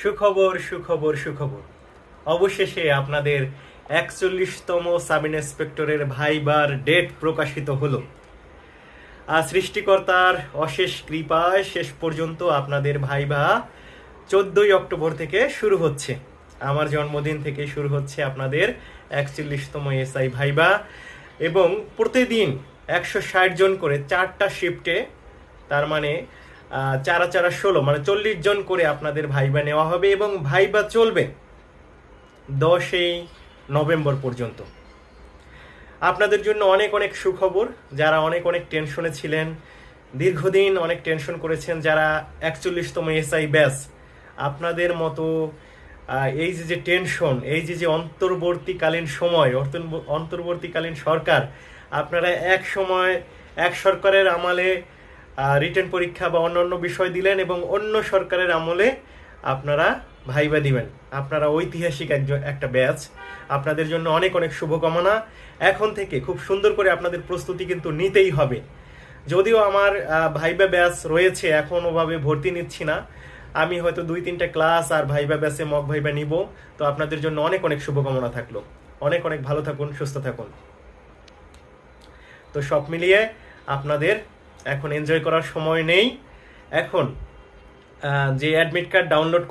সুখবর সুখবর সুখবর। অবশেষে আপনাদের একচল্লিশতম সাব ইন্সপেক্টরের ভাইবার ডেট প্রকাশিত হলো। আর সৃষ্টিকর্তার অশেষ কৃপায় শেষ পর্যন্ত আপনাদের ভাইবা চোদ্দই অক্টোবর থেকে শুরু হচ্ছে। আমার জন্মদিন থেকে শুরু হচ্ছে আপনাদের একচল্লিশতম এসআই ভাইবা এবং প্রতিদিন একশো ষাট জন করে চারটা শিফটে, তার মানে চারা চারা ষোলো মানে চল্লিশ জন করে আপনাদের ভাইবা নেওয়া হবে এবং ভাইবা চলবে দশই নভেম্বর পর্যন্ত। আপনাদের জন্য অনেক অনেক সুখবর, যারা অনেক অনেক টেনশনে ছিলেন, দীর্ঘদিন অনেক টেনশন করেছেন, যারা একচল্লিশতম এসআই ব্যাস আপনাদের মতো এই যে যে টেনশন, এই যে যে অন্তর্বর্তীকালীন সময় অন্তর্বর্তীকালীন সরকার, আপনারা এক সময়, এক সরকারের আমলে রিটেন পরীক্ষা বা অন্যান্য বিষয় দিলেন এবং অন্য সরকারের আমলে আপনারা ভাইবা দিবেন। আপনারা ঐতিহাসিক একজন একটা ব্যাচ। আপনাদের জন্য অনেক অনেক শুভকামনা। এখন থেকে খুব সুন্দর করে আপনাদের প্রস্তুতি কিন্তু নিতেই হবে। যদিও আমার ভাইবা ব্যাচ রয়েছে, এখন ওভাবে ভর্তি নিচ্ছি না। আমি হয়তো দুই তিনটা ক্লাস আর ভাইবা ব্যাচে মক ভাইবা নিব। তো আপনাদের জন্য অনেক অনেক শুভকামনা থাকল। অনেক অনেক ভালো থাকুন, সুস্থ থাকুন। তো সব মিলিয়ে আপনাদের এখন এনজয় করার সময় নেই। এখন যে অ্যাডমিট কার্ড ডাউনলোড